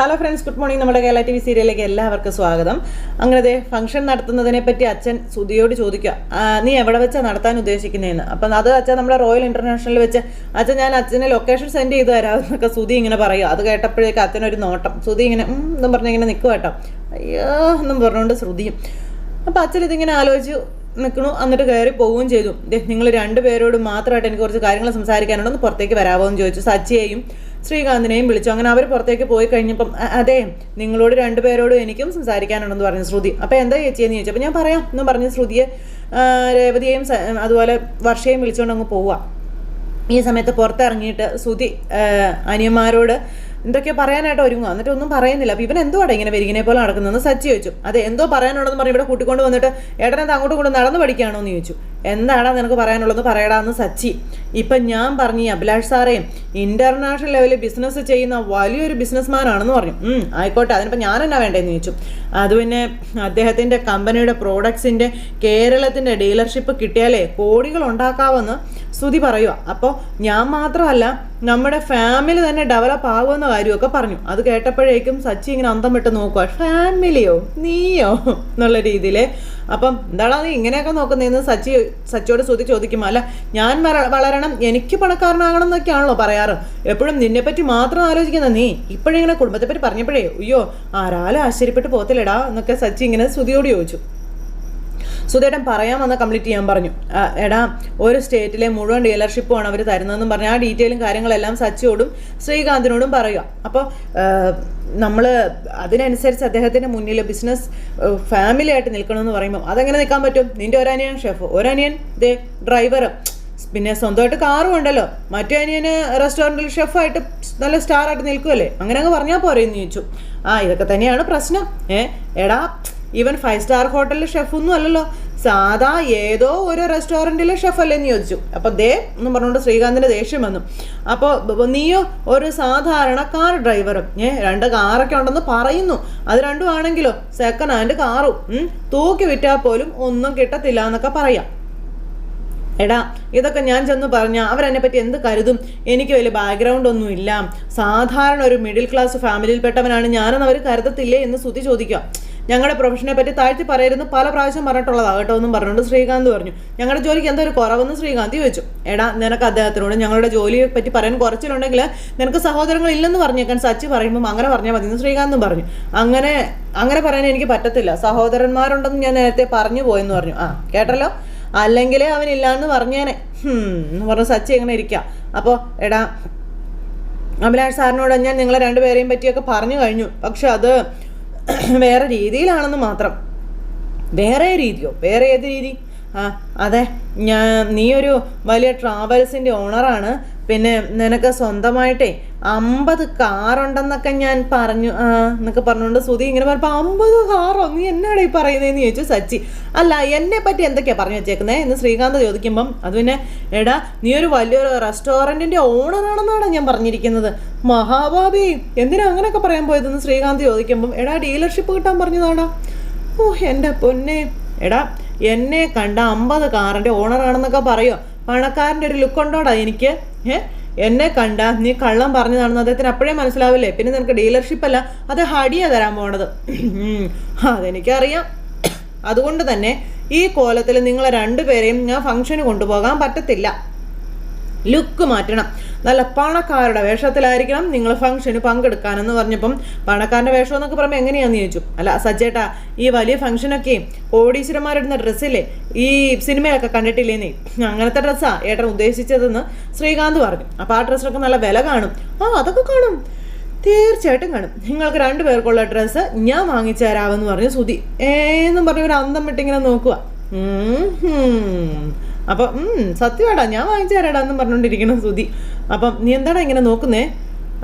Hello friends good morning നമ്മുടെ Kerala T V സീരിയലിലേക്ക് എല്ലാവർക്കും സ്വാഗതം. അങ്ങനെ അതെ ഫംഗ്ഷൻ നടത്തുന്നതിനെ പറ്റി അച്ഛൻ സുധിയോട് ചോദിക്കുക. നീ എവിടെ വെച്ചാണ് നടത്താൻ ഉദ്ദേശിക്കുന്നതെന്ന് അപ്പം അത് അച്ഛൻ നമ്മുടെ റോയൽ ഇന്റർനാഷണലിൽ വെച്ച് അച്ഛൻ ഞാൻ അച്ഛനെ ലൊക്കേഷൻ സെൻഡ് ചെയ്ത് തരാമെന്നൊക്കെ സുധി ഇങ്ങനെ പറയുക അത് കേട്ടപ്പോഴേക്ക് അച്ഛനൊരു നോട്ടം. സുധി ഇങ്ങനെ എന്നും പറഞ്ഞ് ഇങ്ങനെ നിൽക്കുക കേട്ടോ. അയ്യോ എന്നും പറഞ്ഞുകൊണ്ട് ശ്രുതിയും. അപ്പം അച്ഛൻ ഇതിങ്ങനെ ആലോചിച്ച് നിൽക്കണു എന്നിട്ട് കയറി പോവുകയും ചെയ്തു. നിങ്ങൾ രണ്ടുപേരോട് മാത്രമായിട്ട് എനിക്ക് കുറച്ച് കാര്യങ്ങൾ സംസാരിക്കാനുണ്ടോ? ഒന്ന് പുറത്തേക്ക് വരാമോ എന്ന് ചോദിച്ചു. സച്ചിയെയും ശ്രീകാന്തിനെയും വിളിച്ചു. അങ്ങനെ അവർ പുറത്തേക്ക് പോയി കഴിഞ്ഞപ്പം അതെ നിങ്ങളോട് രണ്ടുപേരോടും എനിക്കും സംസാരിക്കാനുണ്ടെന്ന് പറഞ്ഞു ശ്രുതി. അപ്പോൾ എന്താ ചേച്ചിയെന്ന് ചോദിച്ചു അപ്പോൾ ഞാൻ പറയാം എന്ന് പറഞ്ഞ് ശ്രുതിയെ രേവതിയെയും അതുപോലെ വർഷയും വിളിച്ചുകൊണ്ട് അങ്ങ് പോവുക. ഈ സമയത്ത് പുറത്തിറങ്ങിയിട്ട് ശ്രുതി അനിയന്മാരോട് എന്തൊക്കെയോ പറയാനായിട്ട് ഒരുങ്ങുക എന്നിട്ട് ഒന്നും പറയുന്നില്ല. അപ്പം ഇവൻ എന്തുവാടെ ഇങ്ങനെ വരികിനെ പോലെ നടക്കുന്നതെന്ന് സച്ചി ചോദിച്ചു. അതെ എന്തോ പറയാനുള്ളതെന്ന് പറഞ്ഞ് ഇവിടെ കൂട്ടിക്കൊണ്ട് വന്നിട്ട് ഏട്ടനത് അങ്ങോട്ടും ഇങ്ങോട്ടും നടന്നു പഠിക്കുകയാണോ എന്ന് ചോദിച്ചു. എന്താടാ നിനക്ക് പറയാനുള്ളത് പറയടാന്ന് സച്ചി ഇപ്പം ഞാൻ പറഞ്ഞു ഈ അഭിലാഷ് സാറേയും ഇന്റർനാഷണൽ ലെവലിൽ ബിസിനസ് ചെയ്യുന്ന വലിയൊരു ബിസിനസ്മാൻ ആണെന്ന് പറഞ്ഞു. ആയിക്കോട്ടെ അതിനിപ്പോൾ ഞാൻ എന്നാ വേണ്ടതെന്ന് ചോദിച്ചു. അത് പിന്നെ അദ്ദേഹത്തിന്റെ കമ്പനിയുടെ പ്രോഡക്ട്സിന്റെ കേരളത്തിന്റെ ഡീലർഷിപ്പ് കിട്ടിയാലേ കോടികൾ ഉണ്ടാക്കാമെന്ന് സ്തുതി പറയുക അപ്പോൾ ഞാൻ മാത്രമല്ല നമ്മുടെ ഫാമിലി തന്നെ ഡെവലപ്പ് ആകുമെന്ന കാര്യമൊക്കെ പറഞ്ഞു. അത് കേട്ടപ്പോഴേക്കും സച്ചി ഇങ്ങനെ അന്തം വിട്ട് നോക്കുക ഫാമിലിയോ? നീയോ? എന്നുള്ള രീതിയിൽ അപ്പം എന്താടാ നീ ഇങ്ങനെയൊക്കെ നോക്കുന്നതെന്ന് സച്ചി സച്ചിയോട് സ്തുതി ചോദിക്കും. അല്ല ഞാൻ വള- വളരണം. എനിക്ക് പണക്കാരനാകണം എന്നൊക്കെയാണല്ലോ പറയാറ്. എപ്പോഴും നിന്നെപ്പറ്റി മാത്രം ആലോചിക്കുന്ന നീ. ഇപ്പോഴിങ്ങനെ കുടുംബത്തെപ്പറ്റി പറഞ്ഞപ്പോഴേ അയ്യോ ആരാലും ആശ്ചര്യപ്പെട്ട് പോത്തില്ലടാ എന്നൊക്കെ സച്ചി ഇങ്ങനെ സ്തുതിയോട് ചോദിച്ചു. സുധേട്ടൻ പറയാൻ വന്ന കംപ്ലീറ്റ് ചെയ്യാൻ പറഞ്ഞു. എടാ ഒരു സ്റ്റേറ്റിലെ മുഴുവൻ ഡീലർഷിപ്പുമാണ് അവർ തരുന്നതെന്നും പറഞ്ഞ് ആ ഡീറ്റെയിലും കാര്യങ്ങളെല്ലാം സച്ചിയോടും ശ്രീകാന്തിനോടും പറയുക. അപ്പോൾ നമ്മൾ അതിനനുസരിച്ച് അദ്ദേഹത്തിന്റെ മുന്നിൽ ബിസിനസ് ഫാമിലി ആയിട്ട് നിൽക്കണമെന്ന് പറയുമ്പോൾ അതെങ്ങനെ നിൽക്കാൻ പറ്റും? നിന്റെ ഒരനിയൻ ഷെഫ് ഒരനിയൻ ദേ ഡ്രൈവർ പിന്നെ സ്വന്തമായിട്ട് കാറും ഉണ്ടല്ലോ. മറ്റേ അനിയന് റെസ്റ്റോറന്റിൽ ഷെഫായിട്ട് നല്ല സ്റ്റാർ ആയിട്ട് നിൽക്കുമല്ലേ അങ്ങനെ അങ്ങ് പറഞ്ഞാൽ പോരെ എന്ന് ചോദിച്ചു. ആ ഇതൊക്കെ തന്നെയാണ് പ്രശ്നം. ഏ എടാ ഈവൻ ഫൈവ് സ്റ്റാർ ഹോട്ടലിലെ ഷെഫൊന്നും അല്ലല്ലോ. സാധാ ഏതോ ഒരു റെസ്റ്റോറന്റിലെ ഷെഫ് അല്ലേ എന്ന് ചോദിച്ചു. അപ്പോൾ ദേ എന്നും പറഞ്ഞുകൊണ്ട് ശ്രീകാന്തിന്റെ ദേഷ്യം വന്നു. അപ്പോൾ നീയോ ഒരു സാധാരണ കാർ ഡ്രൈവറും ഏ രണ്ട് കാറൊക്കെ ഉണ്ടെന്ന് പറയുന്നു. അത് രണ്ടും ആണെങ്കിലോ? സെക്കൻഡ് ഹാൻഡ് കാറും തൂക്കി വിറ്റാൽ പോലും ഒന്നും കിട്ടത്തില്ല എന്നൊക്കെ പറയാം. എടാ ഇതൊക്കെ ഞാൻ ചെന്ന് പറഞ്ഞാൽ അവരെന്നെ പറ്റി എന്ത് കരുതും? എനിക്ക് വലിയ ബാക്ക്ഗ്രൗണ്ട് ഒന്നും ഇല്ല. സാധാരണ ഒരു മിഡിൽ ക്ലാസ് ഫാമിലിയിൽപ്പെട്ടവനാണ് ഞാനെന്ന് അവർ കരുതത്തില്ലേ എന്ന് ശ്രുതി ചോദിക്കുക. ഞങ്ങളുടെ പ്രൊഫഷനെ പറ്റി താഴ്ത്തി പറയരുന്ന് പല പ്രാവശ്യം പറഞ്ഞിട്ടുള്ളതാണ് കേട്ടോ എന്നും പറഞ്ഞുകൊണ്ട് ശ്രീകാന്ത് പറഞ്ഞു. ഞങ്ങളുടെ ജോലിക്ക് എന്തോ ഒരു കുറവെന്ന് ശ്രീകാന്ത് ചോദിച്ചു. എടാ നിനക്ക് അദ്ദേഹത്തിനോട് ഞങ്ങളുടെ ജോലിയെ പറ്റി പറയാൻ കുറച്ചിലുണ്ടെങ്കിൽ നിനക്ക് സഹോദരങ്ങൾ ഇല്ലെന്ന് പറഞ്ഞേക്കാൻ സച്ചി പറയുമ്പം അങ്ങനെ പറഞ്ഞാൽ മതി എന്ന് ശ്രീകാന്തും പറഞ്ഞു. അങ്ങനെ അങ്ങനെ പറയാൻ എനിക്ക് പറ്റത്തില്ല. സഹോദരന്മാരുണ്ടെന്ന് ഞാൻ നേരത്തെ പറഞ്ഞു പോയെന്ന് പറഞ്ഞു. ആ കേട്ടല്ലോ? അല്ലെങ്കിൽ അവനില്ലാന്ന് പറഞ്ഞേനെ. എന്ന് പറഞ്ഞ സച്ചി എങ്ങനെ ഇരിക്കാം. അപ്പോൾ എടാ അഭിലാഷ് സാറിനോട് ഞാൻ നിങ്ങളെ രണ്ടുപേരെയും പറ്റിയൊക്കെ പറഞ്ഞു കഴിഞ്ഞു. പക്ഷെ അത് വേറെ രീതിയിലാണെന്ന് മാത്രം. വേറെ രീതിയോ? വേറെ ഏത് രീതി? ആ അതെ. ഞാൻ നീ ഒരു വലിയ ട്രാവൽസിന്റെ ഓണറാണ് പിന്നെ നിനക്ക് സ്വന്തമായിട്ടേ അമ്പത് കാറുണ്ടെന്നൊക്കെ ഞാൻ പറഞ്ഞു എന്നൊക്കെ പറഞ്ഞുകൊണ്ട് സുധി ഇങ്ങനെ പറഞ്ഞപ്പോൾ അമ്പത് കാറോ? നീ എന്നാണ് ഈ പറയുന്നതെന്ന് ചോദിച്ചു സച്ചി. അല്ല എന്നെ പറ്റി എന്തൊക്കെയാണ് പറഞ്ഞു വെച്ചേക്കുന്നത് എന്ന് ശ്രീകാന്ത് ചോദിക്കുമ്പം അത് പിന്നെ എടാ നീ ഒരു വലിയൊരു റെസ്റ്റോറന്റിന്റെ ഓണറാണെന്നാണ് ഞാൻ പറഞ്ഞിരിക്കുന്നത്. മഹാബാബി എന്തിനാ അങ്ങനെയൊക്കെ പറയാൻ പോയതെന്ന് ശ്രീകാന്ത് ചോദിക്കുമ്പം എടാ ഡീലർഷിപ്പ് കിട്ടാൻ പറഞ്ഞതാടാ. ഓ എന്റെ പൊന്നെ. എടാ എന്നെ കണ്ട അമ്പത് കാറിന്റെ ഓണറാണെന്നൊക്കെ പറയുമോ പണക്കാരന്റെ ഒരു ലുക്ക് ഉണ്ടോടാ എനിക്ക്? ഏ? എന്നെ കണ്ട നീ കള്ളം പറഞ്ഞതാണെന്ന് അദ്ദേഹത്തിന് അപ്പോഴേ മനസ്സിലാവില്ലേ? പിന്നെ നിനക്ക് ഡീലർഷിപ്പ് അല്ല അത് ഹടിയാ തരാൻ പോണത്. അതെനിക്കറിയാം. അതുകൊണ്ട് തന്നെ ഈ കോലത്തിൽ നിങ്ങളെ രണ്ടുപേരെയും ഞാൻ ഫംഗ്ഷന് കൊണ്ടുപോകാൻ പറ്റത്തില്ല. ലുക്ക് മാറ്റണം. നല്ല പണക്കാരുടെ വേഷത്തിലായിരിക്കണം നിങ്ങൾ ഫംഗ്ഷന് പങ്കെടുക്കാനെന്ന് പറഞ്ഞപ്പം പണക്കാരന്റെ വേഷം എന്നൊക്കെ പറയുമ്പോൾ എങ്ങനെയാന്ന് ചോദിച്ചു. അല്ല സജ്ജേട്ടാ ഈ വലിയ ഫംഗ്ഷനൊക്കെ കോടീശ്വരന്മാരിടുന്ന ഡ്രസ്സില്ലേ ഈ സിനിമയൊക്കെ കണ്ടിട്ടില്ലേന്നേ? അങ്ങനത്തെ ഡ്രസ്സാ ഏട്ടൻ ഉദ്ദേശിച്ചതെന്ന് ശ്രീകാന്ത് പറഞ്ഞു. അപ്പോൾ ആ ഡ്രസ്സിനൊക്കെ നല്ല വില കാണും. ആ അതൊക്കെ കാണും. തീർച്ചയായിട്ടും കാണും. നിങ്ങൾക്ക് രണ്ടു പേർക്കുള്ള ഡ്രസ്സ് ഞാൻ വാങ്ങിച്ചു തരാമെന്ന് പറഞ്ഞു സുതി ഏന്നും പറഞ്ഞ ഒരു അന്തം വിട്ടിങ്ങനെ നോക്കുക. അപ്പൊ സത്യമാടാ ഞാൻ വാങ്ങിച്ചു തരാടാ എന്നും പറഞ്ഞുകൊണ്ടിരിക്കണം സുതി അപ്പം നീ എന്താടാ ഇങ്ങനെ നോക്കുന്നേ?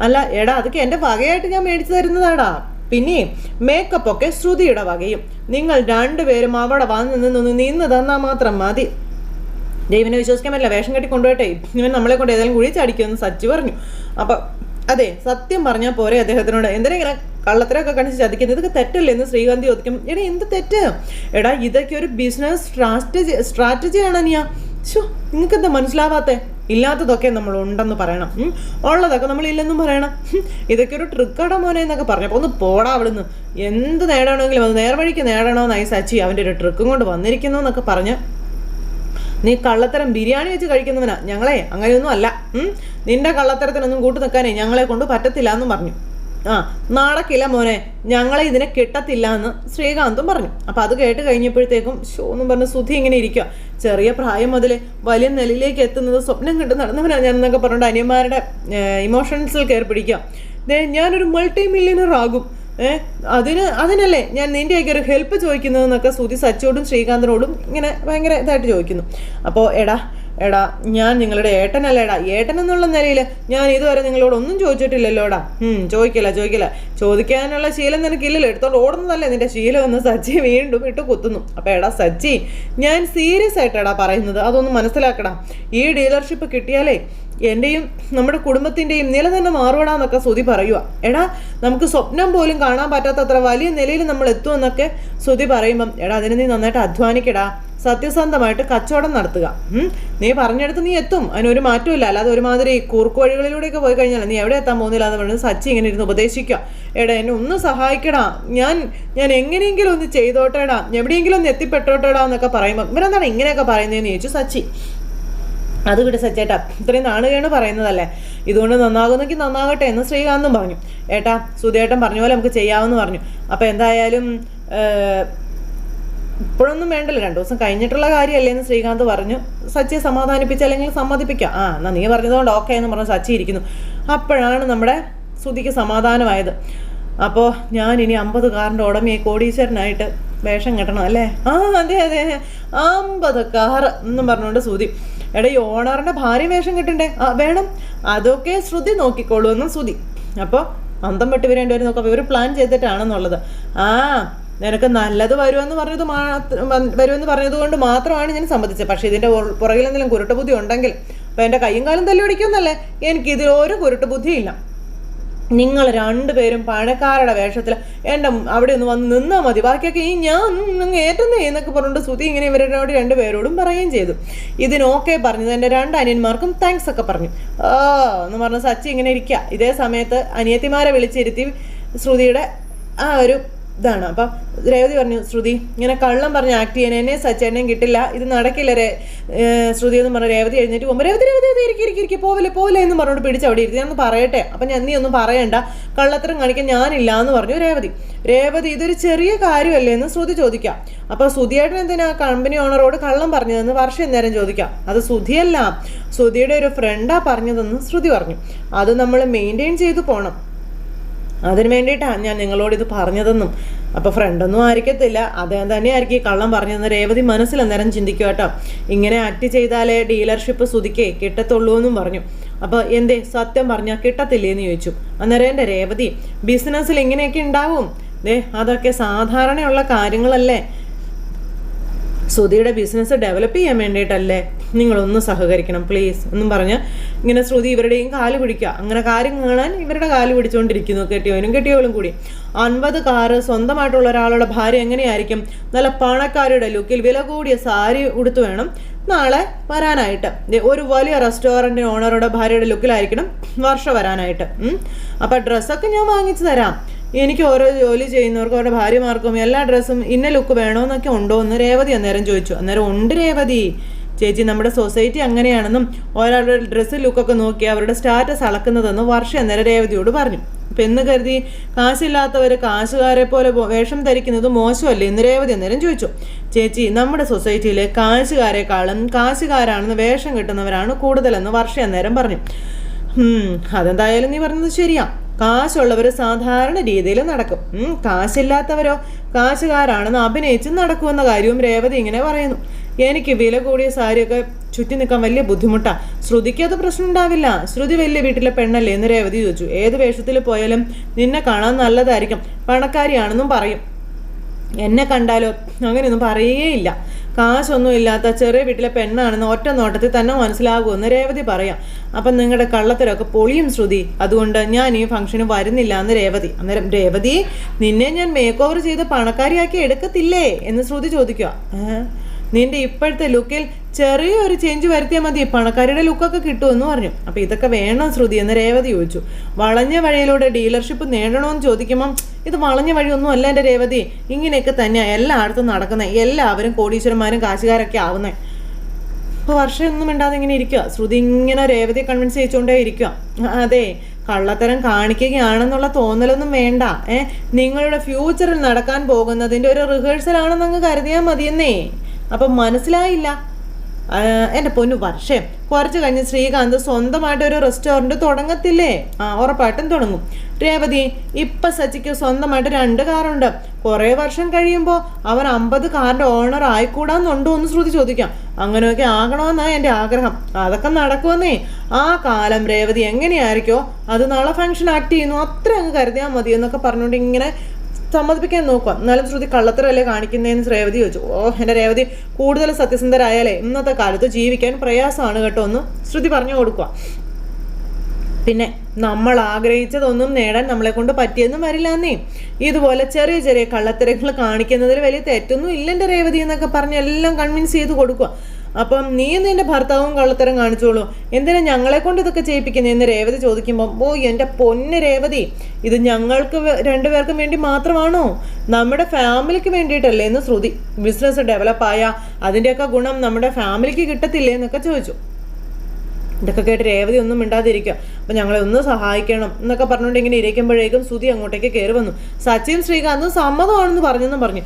അല്ല എടാ അതൊക്കെ എന്റെ വകയായിട്ട് ഞാൻ മേടിച്ചു തരുന്നതാടാ. പിന്നെ മേക്കപ്പ് ഒക്കെ ശ്രുതിയുടെ വകയും. നിങ്ങൾ രണ്ടുപേരും അവിടെ വന്ന് നിന്ന് നിന്ന് തന്നാൽ മാത്രം മതി. ദൈവനെ വിശ്വസിക്കാൻ പറ്റില്ല. വേഷം കെട്ടി കൊണ്ടുപോയിട്ടെ. ഇവൻ നമ്മളെ കൊണ്ട് ഏതെങ്കിലും കുഴിച്ചടിക്കുമെന്ന് സച്ചി പറഞ്ഞു. അപ്പം അതെ സത്യം പറഞ്ഞാൽ പോരെ അദ്ദേഹത്തിനോട്. എന്തിനാ ഇങ്ങനെ കള്ളത്തരമൊക്കെ കാണിച്ച് ചതിക്കുന്നത്? ഇതൊക്കെ തെറ്റല്ലേ എന്ന് ശ്രീകാന്തി ചോദിക്കും. എടാ എന്ത് തെറ്റ്? എടാ ഇതൊക്കെ ഒരു ബിസിനസ് സ്ട്രാറ്റജി സ്ട്രാറ്റജിയാണ് നീയാ ശോ നിങ്ങൾക്ക് എന്താ മനസ്സിലാവാത്തേ? ഇല്ലാത്തതൊക്കെ നമ്മൾ ഉണ്ടെന്ന് പറയണം. ഉള്ളതൊക്കെ നമ്മൾ ഇല്ലെന്നും പറയണം. ഇതൊക്കെ ഒരു ട്രിക്കട മോനെ എന്നൊക്കെ പറഞ്ഞപ്പോൾ ഒന്ന് പോടാ അവിടുന്ന്. എന്ത് നേടണമെങ്കിലും അത് നേർവഴിക്ക് നേടണമെന്നായി സച്ചി അവന്റെ ഒരു ട്രിക്കും കൊണ്ട് വന്നിരിക്കുന്നു എന്നൊക്കെ പറഞ്ഞ് നീ കള്ളത്തരം ബിരിയാണി വെച്ച് കഴിക്കുന്നവനാ. ഞങ്ങളെ അങ്ങനെയൊന്നും അല്ല. നിന്റെ കള്ളത്തരത്തിനൊന്നും കൂട്ടു നിൽക്കാനേ ഞങ്ങളെ കൊണ്ട് പറ്റത്തില്ല എന്നും പറഞ്ഞു. ആ നാടക്കില്ല മോനെ. ഞങ്ങളെ ഇതിനെ കിട്ടത്തില്ല എന്ന് ശ്രീകാന്തും പറഞ്ഞു. അപ്പം അത് കേട്ട് കഴിഞ്ഞപ്പോഴത്തേക്കും ഷോ എന്നും പറഞ്ഞ് സുധി ഇങ്ങനെ ഇരിക്കുക ചെറിയ പ്രായം മുതൽ വലിയ നിലയിലേക്ക് എത്തുന്നത് സ്വപ്നം കണ്ട് നടന്നവനാണ് ഞാൻ എന്നൊക്കെ പറഞ്ഞിട്ട് അനിയന്മാരുടെ ഇമോഷൻസിൽ കയറി പിടിക്കുക ദേ ഞാനൊരു മൾട്ടി മില്യണർ ആകും. ഏ? അതിന് അതിനല്ലേ ഞാൻ നിന്റെയൊക്കെ ഒരു ഹെൽപ്പ് ചോദിക്കുന്നതെന്നൊക്കെ സുധി സച്ചോടും ശ്രീകാന്തനോടും ഇങ്ങനെ ഭയങ്കര ഇതായിട്ട് ചോദിക്കുന്നു. അപ്പോൾ എടാ എടാ ഞാൻ നിങ്ങളുടെ ഏട്ടനല്ലേടാ ഏട്ടൻ എന്നുള്ള നിലയിൽ ഞാൻ ഇതുവരെ നിങ്ങളോട് ഒന്നും ചോദിച്ചിട്ടില്ലല്ലോടാ. ചോദിക്കില്ല ചോദിക്കില്ല ചോദിക്കാനുള്ള ശീലം നിനക്കില്ലല്ലോ. എടുത്തോണ്ട് ഓടുന്നതല്ലേ നിന്റെ ശീലം എന്ന് സച്ചി വീണ്ടും ഇട്ട് കുത്തുന്നു. അപ്പോൾ എടാ സജ്ജി ഞാൻ സീരിയസ് ആയിട്ടാടാ പറയുന്നത്. അതൊന്ന് മനസ്സിലാക്കടാ. ഈ ഡീലർഷിപ്പ് കിട്ടിയാലേ എന്റെയും നമ്മുടെ കുടുംബത്തിന്റെയും നില തന്നെ മാറുവടാന്നൊക്കെ ശ്രുതി പറയുക എടാ നമുക്ക് സ്വപ്നം പോലും കാണാൻ പറ്റാത്തത്ര വലിയ നിലയിൽ നമ്മൾ എത്തുമെന്നൊക്കെ ശ്രുതി പറയുമ്പം എടാ അതിന് നീ നന്നായിട്ട് അധ്വാനിക്കടാ. സത്യസന്ധമായിട്ട് കച്ചവടം നടത്തുക. നീ പറഞ്ഞെടുത്ത് നീ എത്തും. അതിനൊരു മാറ്റമില്ല അല്ലാതെ ഒരുമാതിരി കൂർക്കുവഴികളിലൂടെയൊക്കെ പോയി കഴിഞ്ഞാൽ നീ എവിടെ എത്താൻ പോകുന്നില്ല എന്ന് പറഞ്ഞ് സച്ചി ഇങ്ങനെ ഇരുന്ന് ഉപദേശിക്കുക. എടാ എന്നെ ഒന്ന് സഹായിക്കടാ. ഞാൻ ഞാൻ എങ്ങനെയെങ്കിലും ഒന്ന് ചെയ്തോട്ടേടാ. എവിടെയെങ്കിലും ഒന്ന് എത്തിപ്പെട്ടോട്ടേടാ എന്നൊക്കെ പറയുമ്പോൾ ഇവരെന്താണ് ഇങ്ങനെയൊക്കെ പറയുന്നതെന്ന് ചോദിച്ചു സച്ചി. അത് വിട് സച്ചേട്ടാ ഇത്രയും നാണുകയാണ് പറയുന്നതല്ലേ? ഇതുകൊണ്ട് നന്നാകുന്നെങ്കിൽ നന്നാകട്ടെ എന്ന് ശ്രീകാന്തും പറഞ്ഞു. ഏട്ടാ സുധേട്ടൻ പറഞ്ഞ പോലെ നമുക്ക് ചെയ്യാമെന്ന് പറഞ്ഞു. അപ്പോൾ എന്തായാലും ഇപ്പോഴൊന്നും വേണ്ടല്ലോ. രണ്ടു ദിവസം കഴിഞ്ഞിട്ടുള്ള കാര്യമല്ലേ എന്ന് ശ്രീകാന്ത് പറഞ്ഞു. സച്ചിയെ സമാധാനിപ്പിച്ച് അല്ലെങ്കിൽ സമ്മതിപ്പിക്കാം. ആ എന്നാൽ നീ പറഞ്ഞതുകൊണ്ട് ഓക്കെ എന്ന് പറഞ്ഞ് സച്ചി ഇരിക്കുന്നു. അപ്പോഴാണ് നമ്മുടെ സുധിക്ക് സമാധാനമായത്. അപ്പോൾ ഞാൻ ഇനി അമ്പത് കാറിന്റെ ഉടമയെ കോടീശ്വരനായിട്ട് വേഷം കെട്ടണം അല്ലേ? ആ അതെ അതെ അമ്പത് കാറ് എന്നും പറഞ്ഞുകൊണ്ട് ശ്രുതി. എടാ ഈ ഓണറിന്റെ ഭാര്യ വേഷം കെട്ടണ്ടേ? ആ വേണം. അതൊക്കെ ശ്രുതി നോക്കിക്കോളൂ എന്നും ശ്രുതി. അപ്പോൾ അന്തം വെട്ടി വരേണ്ടി വരും നോക്കാം ഇവർ പ്ലാൻ ചെയ്തിട്ടാണെന്നുള്ളത്. ആ നിനക്ക് നല്ലത് വരുമെന്ന് പറഞ്ഞത് വരുമെന്ന് പറഞ്ഞത് കൊണ്ട് മാത്രമാണ് ഞാൻ സമ്മതിച്ചത്. പക്ഷേ ഇതിന്റെ പുറകിലെന്തെങ്കിലും പുറകിൽ എന്തെങ്കിലും കുരുട്ട് ഉണ്ടെങ്കിൽ അപ്പം എന്റെ കൈയും കാലും തല്ലി ഒടിക്കുമെന്നല്ലേ ഒരു കുരുട്ട് ബുദ്ധിയില്ല നിങ്ങൾ രണ്ടുപേരും പഴക്കാരുടെ വേഷത്തിൽ എന്റെ അവിടെ ഒന്ന് വന്ന് നിന്നാൽ മതി. ബാക്കിയൊക്കെ ഈ ഞാൻ ഏറ്റുന്നേ എന്നൊക്കെ പറഞ്ഞുകൊണ്ട് സുതി ഇങ്ങനെ ഇവരോട് രണ്ടുപേരോടും പറയുകയും ചെയ്തു. ഇതിന് ഓക്കെ പറഞ്ഞത് എന്റെ രണ്ട് അനിയന്മാർക്കും താങ്ക്സ് ഒക്കെ പറഞ്ഞു. ആ എന്ന് പറഞ്ഞ സച്ചി ഇങ്ങനെ ഇരിക്കുക ഇതേ സമയത്ത് അനിയത്തിമാരെ വിളിച്ചിരുത്തി ശ്രുതിയുടെ ആ ഒരു ഇതാണ്. അപ്പം രേവതി പറഞ്ഞു ശ്രുതി ഇങ്ങനെ കള്ളം പറഞ്ഞ് ആക്ട് ചെയ്യാൻ എന്നെ കിട്ടില്ല. ഇത് നടക്കില്ല രേ ശ്രുതി എന്ന് പറഞ്ഞു രേവതി എഴുന്നേറ്റ് പോകുമ്പോൾ രേവതി രേവതി രേവതി ഇരിക്കി ഇരിക്കി പോവില്ല പോവില്ല എന്ന് പറഞ്ഞുകൊണ്ട് പിടിച്ച് അവിടെ ഇരുത്തി. ഞാനൊന്ന് പറയട്ടെ അപ്പം ഞാൻ നീ ഒന്നും പറയണ്ട. കള്ളത്തരം കാണിക്കാൻ ഞാനില്ല എന്ന് പറഞ്ഞു രേവതി. രേവതി ഇതൊരു ചെറിയ കാര്യമല്ലേ? എന്ന് ശ്രുതി ചോദിക്കാം. അപ്പോൾ സുധിയേട്ടൻ എന്തിനാ കമ്പനി ഓണറോട് കള്ളം പറഞ്ഞതെന്ന് വർഷം നേരം ചോദിക്കാം. അത് സുധിയല്ല സുധിയുടെ ഒരു ഫ്രണ്ടാ പറഞ്ഞതെന്ന് ശ്രുതി പറഞ്ഞു. അത് നമ്മൾ മെയിന്റെയിൻ ചെയ്തു പോകണം അതിന് വേണ്ടിയിട്ടാണ് ഞാൻ നിങ്ങളോട് ഇത് പറഞ്ഞതെന്നും. അപ്പോൾ ഫ്രണ്ടൊന്നും ആയിരിക്കത്തില്ല. അദ്ദേഹം തന്നെയായിരിക്കും ഈ കള്ളം പറഞ്ഞതെന്ന് രേവതി മനസ്സിൽ അന്നേരം ചിന്തിക്കുക കേട്ടോ. ഇങ്ങനെ ആക്ട് ചെയ്താലേ ഡീലർഷിപ്പ് സുതിക്കേ കിട്ടത്തുള്ളൂ എന്നും പറഞ്ഞു. അപ്പോൾ എന്തേ സത്യം പറഞ്ഞാൽ കിട്ടത്തില്ലേ എന്ന് ചോദിച്ചു. അന്നേരം എന്റെ രേവതി ബിസിനസ്സിൽ ഇങ്ങനെയൊക്കെ ഉണ്ടാവും? ദേ അതൊക്കെ സാധാരണയുള്ള കാര്യങ്ങളല്ലേ. ശ്രുതിയുടെ ബിസിനസ് ഡെവലപ്പ് ചെയ്യാൻ വേണ്ടിയിട്ടല്ലേ നിങ്ങളൊന്ന് സഹകരിക്കണം പ്ലീസ് എന്നും പറഞ്ഞ് ഇങ്ങനെ ശ്രുതി ഇവരുടെയും കാൽ പിടിക്കുക. അങ്ങനെ കാര്യം കാണാൻ ഇവരുടെ കാൽ പിടിച്ചുകൊണ്ടിരിക്കുന്നു കെട്ടിയവനും കെട്ടിയവളും കൂടി. അൻപത് കാറ് സ്വന്തമായിട്ടുള്ള ഒരാളുടെ ഭാര്യ എങ്ങനെയായിരിക്കും? നല്ല പണക്കാരുടെ ലുക്കിൽ വില കൂടിയ സാരി ഉടുത്തു വേണം നാളെ വരാനായിട്ട്. ഒരു വലിയ റെസ്റ്റോറന്റ് ഓണറുടെ ഭാര്യയുടെ ലുക്കിലായിരിക്കണം വർഷ വരാനായിട്ട്. അപ്പം ഡ്രസ്സൊക്കെ ഞാൻ വാങ്ങിച്ചു തരാം. എനിക്ക് ഓരോ ജോലി ചെയ്യുന്നവർക്കും അവരുടെ ഭാര്യമാർക്കും എല്ലാ ഡ്രസ്സും ഇന്ന ലുക്ക് വേണമെന്നൊക്കെ ഉണ്ടോ എന്ന് രേവതി അന്നേരം ചോദിച്ചു. അന്നേരം ഉണ്ട് രേവതി. ചേച്ചി നമ്മുടെ സൊസൈറ്റി അങ്ങനെയാണെന്നും ഒരാളുടെ ഡ്രസ്സ് ലുക്കൊക്കെ നോക്കി അവരുടെ സ്റ്റാറ്റസ് അളക്കുന്നതെന്നും വർഷ അന്നേരം രേവതിയോട് പറഞ്ഞു. അപ്പം എന്ന് കരുതി കാശില്ലാത്തവർ കാശുകാരെ പോലെ വേഷം ധരിക്കുന്നത് മോശമല്ലേ എന്ന് രേവതി അന്നേരം ചോദിച്ചു. ചേച്ചി നമ്മുടെ സൊസൈറ്റിയിലെ കാശുകാരെക്കാളും കാശുകാരാണെന്ന് വേഷം കിട്ടുന്നവരാണ് കൂടുതലെന്ന് വർഷ അന്നേരം പറഞ്ഞു. അതെന്തായാലും നീ പറഞ്ഞത് ശരിയാ. കാശുള്ളവർ സാധാരണ രീതിയിൽ നടക്കും. കാശില്ലാത്തവരോ? കാശുകാരാണെന്ന് അഭിനയിച്ച് നടക്കുമെന്ന കാര്യവും രേവതി ഇങ്ങനെ പറയുന്നു. എനിക്ക് വില കൂടിയ സാരിയൊക്കെ ചുറ്റി നിൽക്കാൻ വലിയ ബുദ്ധിമുട്ടാണ് ശ്രുതിക്ക് അത് പ്രശ്നം ഉണ്ടാവില്ല. ശ്രുതി വലിയ വീട്ടിലെ പെണ്ണല്ലേ എന്ന് രേവതി ചോദിച്ചു. ഏത് വേഷത്തിൽ പോയാലും നിന്നെ കാണാൻ നല്ലതായിരിക്കും. പണക്കാരിയാണെന്നും പറയും. എന്നെ കണ്ടാലോ? അങ്ങനെയൊന്നും പറയുകയില്ല കാശൊന്നും ഇല്ലാത്ത ചെറിയ വീട്ടിലെ പെണ്ണാണെന്ന് ഒറ്റ നോട്ടത്തിൽ തന്നെ മനസ്സിലാകുമെന്ന് രേവതി പറയാം. അപ്പം നിങ്ങളുടെ കള്ളത്തരമൊക്കെ പൊളിയും ശ്രുതി. അതുകൊണ്ട് ഞാൻ ഈ ഫംഗ്ഷന് വരുന്നില്ല എന്ന് രേവതി. അന്നേരം രേവതി നിന്നെ ഞാൻ മേക്ക് ഓവർ ചെയ്ത് പണക്കാരിയാക്കി എടുക്കത്തില്ലേ? എന്ന് ശ്രുതി ചോദിക്കുക. "ഏ? നിന്റെ ഇപ്പോഴത്തെ ലുക്കിൽ ചെറിയൊരു ചേഞ്ച് വരുത്തിയാൽ മതി. പണക്കാരുടെ ലുക്കൊക്കെ കിട്ടുമെന്ന് പറഞ്ഞു. അപ്പോൾ ഇതൊക്കെ വേണം ശ്രുതി എന്ന് രേവതി ചോദിച്ചു. വളഞ്ഞ വഴിയിലൂടെ ഡീലർഷിപ്പ് നേടണമെന്ന് ചോദിക്കുമ്പം ഇത് വളഞ്ഞ വഴിയൊന്നും അല്ല എന്റെ രേവതി. ഇങ്ങനെയൊക്കെ തന്നെയാണ് എല്ലായിടത്തും നടക്കുന്നത് എല്ലാവരും കോടീശ്വരന്മാരും കാശുകാരൊക്കെ ആവുന്നത് ഇപ്പോൾ വർഷമൊന്നും ഇണ്ടാതെ ഇങ്ങനെ ഇരിക്കുക ശ്രുതി ഇങ്ങനെ രേവതി കൺവിൻസ് ചെയ്യിച്ചുകൊണ്ടേ ഇരിക്കുക അതെ കള്ളത്തരം കാണിക്കുകയാണെന്നുള്ള തോന്നലൊന്നും വേണ്ട. ഏ? നിങ്ങളുടെ ഫ്യൂച്ചറിൽ നടക്കാൻ പോകുന്നതിന്റെ ഒരു റിഹേഴ്സൽ ആണെന്ന് അങ്ങ് കരുതിയാൽ മതിയെന്നേ. അപ്പം മനസ്സിലായില്ല. എന്റെ പൊന്നു വർഷം കുറച്ച് കഴിഞ്ഞ് ശ്രീകാന്ത് സ്വന്തമായിട്ട് ഒരു റെസ്റ്റോറന്റ് തുടങ്ങത്തില്ലേ? ആ ഉറപ്പായിട്ടും തുടങ്ങും. രേവതി ഇപ്പം സച്ചിക്ക് സ്വന്തമായിട്ട് രണ്ട് കാറുണ്ട്. കുറേ വർഷം കഴിയുമ്പോൾ അവൻ അമ്പത് കാറിന്റെ ഓണർ ആയിക്കൂടാന്നുണ്ടോ എന്ന് ശ്രുതി ചോദിക്കാം. അങ്ങനെയൊക്കെ ആകണമെന്നാണ് എന്റെ ആഗ്രഹം. അതൊക്കെ നടക്കുമെന്നേ. ആ കാലം രേവതി എങ്ങനെയായിരിക്കോ അത് നാളെ ഫംഗ്ഷൻ ആക്ട് ചെയ്യുന്നു. അത്ര അങ്ങ് കരുതിയാൽ മതി എന്നൊക്കെ പറഞ്ഞുകൊണ്ട് ഇങ്ങനെ സമ്മതിപ്പിക്കാൻ നോക്കുക. എന്നാലും ശ്രുതി കള്ളത്തരല്ലേ കാണിക്കുന്നതെന്ന് രേവതി ചോദിച്ചു. ഓ എന്റെ രേവതി കൂടുതൽ സത്യസന്ധരായാലേ ഇന്നത്തെ കാലത്ത് ജീവിക്കാൻ പ്രയാസമാണ് കേട്ടോ എന്ന് ശ്രുതി പറഞ്ഞു കൊടുക്കുക. പിന്നെ നമ്മൾ ആഗ്രഹിച്ചതൊന്നും നേടാൻ നമ്മളെ കൊണ്ട് പറ്റിയെന്നും വരില്ല എന്നേ. ഇതുപോലെ ചെറിയ ചെറിയ കള്ളത്തരങ്ങൾ കാണിക്കുന്നതിൽ വലിയ തെറ്റൊന്നും ഇല്ലെന്റെ രേവതി എന്നൊക്കെ പറഞ്ഞ് എല്ലാം കൺവിൻസ് ചെയ്ത് കൊടുക്കുക. അപ്പം നീ നിന്റെ ഭർത്താവും കള്ളത്തരം കാണിച്ചോളൂ. എന്തിനാ ഞങ്ങളെ കൊണ്ട് ഇതൊക്കെ ചെയ്യിപ്പിക്കുന്നതെന്ന് രേവതി ചോദിക്കുമ്പോൾ ഓ എന്റെ പൊന്ന് രേവതി ഇത് ഞങ്ങൾക്ക് രണ്ടുപേർക്കും വേണ്ടി മാത്രമാണോ? നമ്മുടെ ഫാമിലിക്ക് വേണ്ടിയിട്ടല്ലേ? എന്ന് ശ്രുതി ബിസിനസ് ഡെവലപ്പായ അതിന്റെയൊക്കെ ഗുണം നമ്മുടെ ഫാമിലിക്ക് കിട്ടത്തില്ലേ എന്നൊക്കെ ചോദിച്ചു. ഇതൊക്കെ കേട്ട് രേവതി ഒന്നും മിണ്ടാതിരിക്കുക. അപ്പം ഞങ്ങളെ ഒന്ന് സഹായിക്കണം എന്നൊക്കെ പറഞ്ഞുകൊണ്ട് ഇങ്ങനെ ഇരിക്കുമ്പോഴേക്കും സുതി അങ്ങോട്ടേക്ക് കയറി വന്നു. സച്ചിൻ ശ്രീകാന്തും സമ്മതമാണെന്ന് പറഞ്ഞെന്നും പറഞ്ഞു.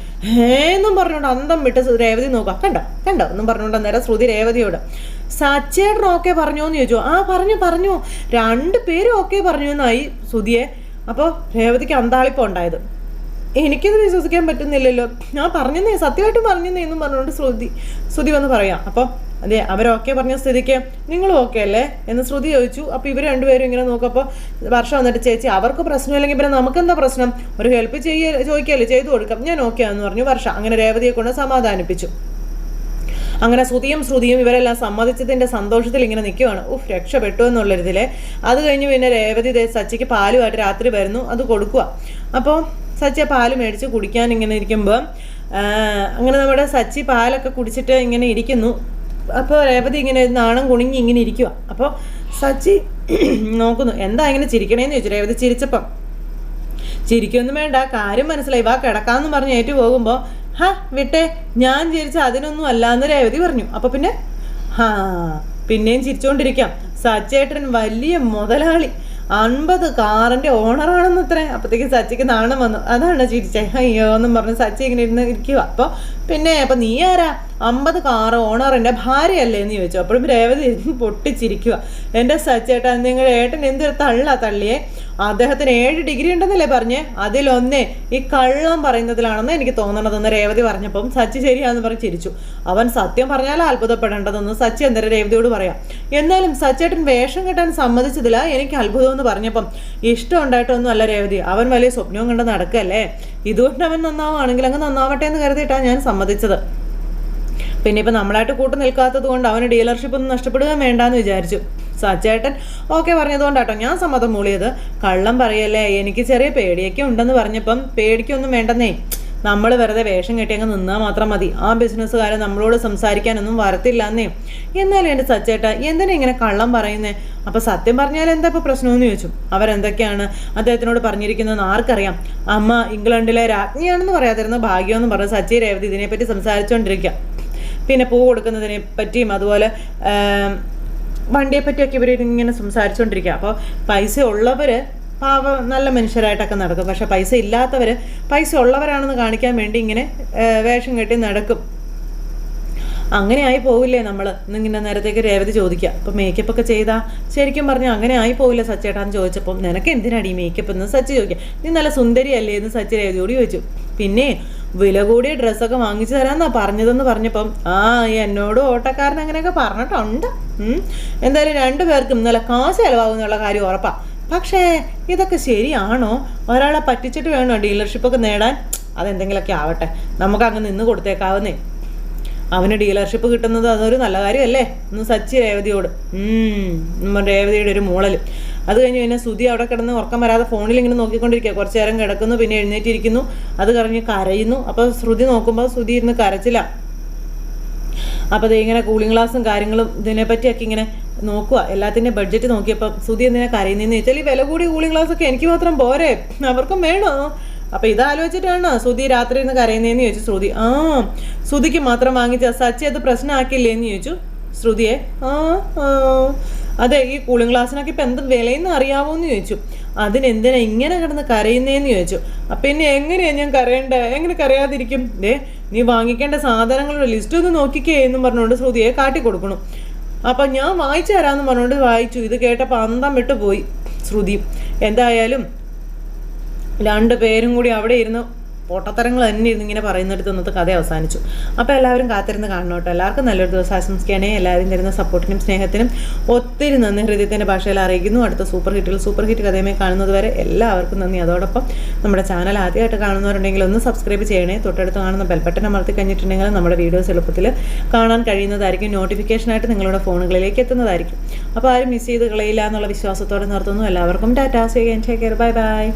ഏന്നും പറഞ്ഞുകൊണ്ട് അന്തം വിട്ട് രേവതി നോക്കുക. കണ്ടോ? കണ്ടോ? എന്നും പറഞ്ഞുകൊണ്ട് അന്നേരം ശ്രുതി രേവതിയോട് സച്ചേട്ടൻ ഓക്കെ പറഞ്ഞു എന്ന് ചോദിച്ചു. ആ പറഞ്ഞു പറഞ്ഞു. രണ്ട് പേരും ഓക്കെ പറഞ്ഞു എന്നായി സുതിയെ അപ്പോൾ രേവതിക്ക് അന്താളിപ്പം ഉണ്ടായത്. എനിക്കത് വിശ്വസിക്കാൻ പറ്റുന്നില്ലല്ലോ. ഞാൻ പറഞ്ഞെന്നേ സത്യമായിട്ടും പറഞ്ഞെന്നേ എന്നും പറഞ്ഞുകൊണ്ട് ശ്രുതി ശ്രുതി വന്ന് പറയാം. അപ്പോൾ അതെ അവരൊക്കെ പറഞ്ഞ സ്ഥിതിക്ക് നിങ്ങളും ഓക്കെ അല്ലേ? എന്ന് ശ്രുതി ചോദിച്ചു. അപ്പോൾ ഇവർ രണ്ടുപേരും ഇങ്ങനെ നോക്കപ്പോൾ വർഷം വന്നിട്ട് ചേച്ചി അവർക്ക് പ്രശ്നമില്ലെങ്കിൽ പിന്നെ നമുക്കെന്താ പ്രശ്നം? ഒരു ഹെൽപ്പ് ചെയ്യ ചോദിക്കല്ലേ? ചെയ്തു കൊടുക്കാം. ഞാൻ ഓക്കെ ആണെന്ന് പറഞ്ഞു. വർഷം അങ്ങനെ രേവതിയെ കൊണ്ട് സമാധാനിപ്പിച്ചു. അങ്ങനെ ശ്രുതിയും ശ്രുതിയും ഇവരെല്ലാം സമ്മതിച്ചതിന്റെ സന്തോഷത്തിൽ ഇങ്ങനെ നിൽക്കുവാണ് ഉഫ് രക്ഷപ്പെട്ടു എന്നുള്ളൊരിതിൽ അത് കഴിഞ്ഞ് പിന്നെ രേവതി സച്ചിക്ക് പാലുമായിട്ട് രാത്രി വരുന്നു. അത് കൊടുക്കുക അപ്പോൾ സച്ചി പാൽ മേടിച്ച് കുടിക്കാൻ ഇങ്ങനെ ഇരിക്കുമ്പോൾ അങ്ങനെ നമ്മുടെ സച്ചി പാലൊക്കെ കുടിച്ചിട്ട് ഇങ്ങനെ ഇരിക്കുന്നു. അപ്പോൾ രേവതി ഇങ്ങനെ നാണം കുണിങ്ങി ഇങ്ങനെ ഇരിക്കുക അപ്പോൾ സച്ചി നോക്കുന്നു എന്താ ഇങ്ങനെ ചിരിക്കണേന്ന് ചോദിച്ചു. രേവതി ചിരിച്ചപ്പം ചിരിക്കൊന്നും വേണ്ട കാര്യം മനസ്സിലായി. വാ കിടക്കാന്ന് പറഞ്ഞ് ഏറ്റു പോകുമ്പോൾ ഹാ വിട്ടെ ഞാൻ ചിരിച്ച അതിനൊന്നും അല്ലാന്ന് രേവതി പറഞ്ഞു. അപ്പോൾ പിന്നെ ഹാ പിന്നെയും ചിരിച്ചുകൊണ്ടിരിക്കാം സച്ചേട്ടൻ വലിയ മുതലാളി. അൻപത് കാറിന്റെ ഓണറാണെന്ന് അത്രേ അപ്പോഴത്തേക്ക് സച്ചിക്ക് നാണം വന്നു. അതാണ് ചിരിച്ചേ. അയ്യോ എന്നും പറഞ്ഞ് സച്ചി ഇങ്ങനെ ഇരുന്ന് ഇരിക്കുക അപ്പോൾ പിന്നെ അപ്പൊ നീ ആരാ? അമ്പത് കാറ് ഓണറിന്റെ ഭാര്യയല്ലേ എന്ന് ചോദിച്ചു. അപ്പോഴും രേവതി ഇരുന്ന് പൊട്ടിച്ചിരിക്കുക എന്റെ സച്ചേട്ടാ നിങ്ങൾ ഏട്ടൻ എന്തൊരു തള്ള തള്ളിയെ. അദ്ദേഹത്തിന് ഏഴ് ഡിഗ്രി ഉണ്ടെന്നല്ലേ പറഞ്ഞേ? അതിലൊന്നേ ഈ കള്ളം പറയുന്നതിലാണെന്ന് എനിക്ക് തോന്നണതെന്ന് രേവതി പറഞ്ഞപ്പം സച്ചി ശരിയാന്ന് പറഞ്ഞ് ചിരിച്ചു. അവൻ സത്യം പറഞ്ഞാൽ അത്ഭുതപ്പെടേണ്ടതെന്ന് സച്ചി എന്തര രേവതിയോട് പറയാം. എന്നാലും സച്ചേട്ടൻ വേഷം കെട്ടാൻ സമ്മതിച്ചതില്ല എനിക്ക് അത്ഭുതം എന്ന് പറഞ്ഞപ്പം. ഇഷ്ടം ഉണ്ടായിട്ടൊന്നും അല്ല രേവതി. അവൻ വലിയ സ്വപ്നവും കണ്ട് നടക്കല്ലേ? ഇതുകൊണ്ട് അവൻ നന്നാവുകയാണെങ്കിൽ അങ്ങ് നന്നാവട്ടെ എന്ന് കരുതിയിട്ടാണ് ഞാൻ സമ്മതിച്ചത്. പിന്നെ ഇപ്പം നമ്മളായിട്ട് കൂട്ടു നിൽക്കാത്തത് കൊണ്ട് അവന് ഡീലർഷിപ്പ് ഒന്നും നഷ്ടപ്പെടുക വേണ്ടാന്ന് വിചാരിച്ചു. സച്ചേട്ടൻ ഓക്കെ പറഞ്ഞതുകൊണ്ടാട്ടോ ഞാൻ സമ്മതം മൂളിയത്. കള്ളം പറയല്ലേ എനിക്ക് ചെറിയ പേടിയൊക്കെ ഉണ്ടെന്ന് പറഞ്ഞപ്പം പേടിക്കൊന്നും വേണ്ടെന്നേ. നമ്മൾ വെറുതെ വേഷം കെട്ടി അങ്ങ് നിന്നാൽ മാത്രം മതി. ആ ബിസിനസ്സുകാരൻ നമ്മളോട് സംസാരിക്കാനൊന്നും വരത്തില്ല എന്നേ എന്നാലും എന്റെ സച്ചേട്ട എന്തിനാ ഇങ്ങനെ കള്ളം പറയുന്നേ? അപ്പോൾ സത്യം പറഞ്ഞാൽ എന്താ ഇപ്പോൾ പ്രശ്നമെന്ന് ചോദിച്ചു. അവരെന്തൊക്കെയാണ് അദ്ദേഹത്തിനോട് പറഞ്ഞിരിക്കുന്നതെന്ന് ആർക്കറിയാം. അമ്മ ഇംഗ്ലണ്ടിലെ രാജ്ഞിയാണെന്ന് പറയാതിരുന്ന ഭാഗ്യമെന്ന് പറഞ്ഞ് സച്ചി രേവതി ഇതിനെപ്പറ്റി സംസാരിച്ചുകൊണ്ടിരിക്കുക പിന്നെ പൂ കൊടുക്കുന്നതിനെ പറ്റിയും അതുപോലെ വണ്ടിയെ പറ്റിയൊക്കെ ഇവർ ഇങ്ങനെ സംസാരിച്ചുകൊണ്ടിരിക്കുക അപ്പോൾ പൈസ ഉള്ളവർ പാവ നല്ല മനുഷ്യരായിട്ടൊക്കെ നടക്കും. പക്ഷെ പൈസ ഇല്ലാത്തവർ പൈസ ഉള്ളവരാണെന്ന് കാണിക്കാൻ വേണ്ടി ഇങ്ങനെ വേഷം കെട്ടി നടക്കും. അങ്ങനെ ആയി പോവില്ലേ നമ്മൾ ഇന്നിങ്ങനെ നേരത്തേക്ക് രേവതി ചോദിക്കുക. അപ്പോൾ മേക്കപ്പ് ഒക്കെ ചെയ്താ? ശരിക്കും പറഞ്ഞാൽ അങ്ങനെ ആയി പോവില്ല സച്ചേട്ടാന്ന് ചോദിച്ചപ്പം. നിനക്ക് എന്തിനാടി മേക്കപ്പ് എന്ന് സച്ചി ചോദിക്കുക. നീ നല്ല സുന്ദരിയല്ലേ എന്ന് സച്ചി രേവതിയോട് ചോദിച്ചു. പിന്നെ വില കൂടിയ ഡ്രസ്സൊക്കെ വാങ്ങിച്ചു തരാമെന്നാ പറഞ്ഞതെന്ന് പറഞ്ഞപ്പം ആ എന്നോട് ഓട്ടക്കാരൻ അങ്ങനെയൊക്കെ പറഞ്ഞിട്ടുണ്ട്. എന്തായാലും രണ്ടു പേർക്കും നല്ല കാശ് ചിലവാകുന്നുള്ള കാര്യം ഉറപ്പാ. പക്ഷേ ഇതൊക്കെ ശരിയാണോ? ഒരാളെ പറ്റിച്ചിട്ട് വേണോ ഡീലർഷിപ്പൊക്കെ നേടാൻ? അതെന്തെങ്കിലുമൊക്കെ ആവട്ടെ. നമുക്ക് അങ്ങ് നിന്ന് കൊടുത്തേക്കാവുന്നേ. അവന് ഡീലർഷിപ്പ് കിട്ടുന്നത് അതൊരു നല്ല കാര്യമല്ലേ? ഒന്ന് സച്ചി രേവതിയോട്. രേവതിയുടെ ഒരു മൂളൽ അത് കഴിഞ്ഞ് പിന്നെ സുധി അവിടെ കിടന്ന് ഉറക്കം വരാതെ ഫോണിൽ ഇങ്ങനെ നോക്കിക്കൊണ്ടിരിക്കുക. കുറച്ച് നേരം കിടക്കുന്നു പിന്നെ എഴുന്നേറ്റിരിക്കുന്നു. അത് കഴിഞ്ഞ് കരയുന്നു. അപ്പോൾ ശ്രുതി നോക്കുമ്പോൾ സുതി ഇരുന്ന് കരച്ചില്ല അപ്പോൾ ഇങ്ങനെ കൂളിംഗ് ഗ്ലാസും കാര്യങ്ങളും ഇതിനെപ്പറ്റിയൊക്കെ ഇങ്ങനെ നോക്കുക എല്ലാത്തിന്റെ ബഡ്ജറ്റ് നോക്കിയപ്പോൾ സുധി എന്തിനാ കരയുന്നതെന്ന് ചോദിച്ചാൽ ഈ വില കൂടി കൂളിംഗ് ഗ്ലാസ് ഒക്കെ എനിക്ക് മാത്രം പോരെ. അവർക്കും വേണോ? അപ്പൊ ഇതാലോചിച്ചിട്ടാണ് സുധി രാത്രി ഇരുന്ന് കരയുന്നതെന്ന് ചോദിച്ചു ശ്രുതി. ആ ശ്രുതിക്ക് മാത്രം വാങ്ങിച്ച സച്ചി അത് പ്രശ്നമാക്കില്ലേന്ന് ചോദിച്ചു ശ്രുതിയെ. ആ. അതെ ഈ കൂളിംഗ് ഗ്ലാസ്സിനൊക്കെ ഇപ്പം എന്ത് വിലയെന്ന് അറിയാവോ എന്ന് ചോദിച്ചു. അതിനെന്തിനാ ഇങ്ങനെ കിടന്ന് കരയുന്നേന്ന് ചോദിച്ചു. അപ്പം പിന്നെ എങ്ങനെയാ ഞാൻ കരയേണ്ടത് എങ്ങനെ കരയാതിരിക്കും? ദേ നീ വാങ്ങിക്കേണ്ട സാധനങ്ങളുടെ ലിസ്റ്റ് ഒന്ന് നോക്കിക്കേ എന്നും പറഞ്ഞുകൊണ്ട് ശ്രുതിയെ കാട്ടി കൊടുക്കണം അപ്പം ഞാൻ വായിച്ചു തരാമെന്ന് പറഞ്ഞുകൊണ്ട് വായിച്ചു. ഇത് കേട്ടപ്പോൾ അന്തം വിട്ടു പോയി ശ്രുതി. എന്തായാലും രണ്ട് പേരും കൂടി അവിടെ ഇരുന്ന് പൊട്ടത്തരങ്ങൾ തന്നെ ഇരുന്ന് ഇങ്ങനെ പറയുന്നിടത്ത് ഇന്നത്തെ കഥ അവസാനിച്ചു. അപ്പോൾ എല്ലാവരും കാത്തിരുന്ന് കാണണം കേട്ടോ. എല്ലാവർക്കും നല്ലൊരു ദിവസം ആശംസിക്കുകയാണെങ്കിൽ എല്ലാവരും തരുന്ന സപ്പോർട്ടിനും സ്നേഹത്തിനും ഒത്തിരി നന്ദി. ഹൃദയത്തിന്റെ ഭാഷയിൽ അറിയിക്കുന്നു. അടുത്ത സൂപ്പർ ഹിറ്റുകൾ സൂപ്പർ ഹിറ്റ് കഥയുമായി കാണുന്നത് വരെ എല്ലാവർക്കും നന്ദി. അതോടൊപ്പം നമ്മുടെ ചാനൽ ആദ്യമായിട്ട് കാണുന്നവരുണ്ടെങ്കിൽ ഒന്ന് സബ്സ്ക്രൈബ് ചെയ്യണേ. തൊട്ടടുത്ത് കാണുന്ന ബെൽബട്ടൺ അമർത്തി കഴിഞ്ഞിട്ടുണ്ടെങ്കിൽ നമ്മുടെ വീഡിയോസ് എളുപ്പത്തിൽ കാണാൻ കഴിയുന്നതായിരിക്കും. നോട്ടിഫിക്കേഷനായിട്ട് നിങ്ങളുടെ ഫോണുകളിലേക്ക് എത്തുന്നതായിരിക്കും. അപ്പോൾ ആരും മിസ് ചെയ്ത് കളയില്ല എന്നുള്ള വിശ്വാസത്തോടെ നിർത്തുന്നു. എല്ലാവർക്കും tata. Say take care bye bye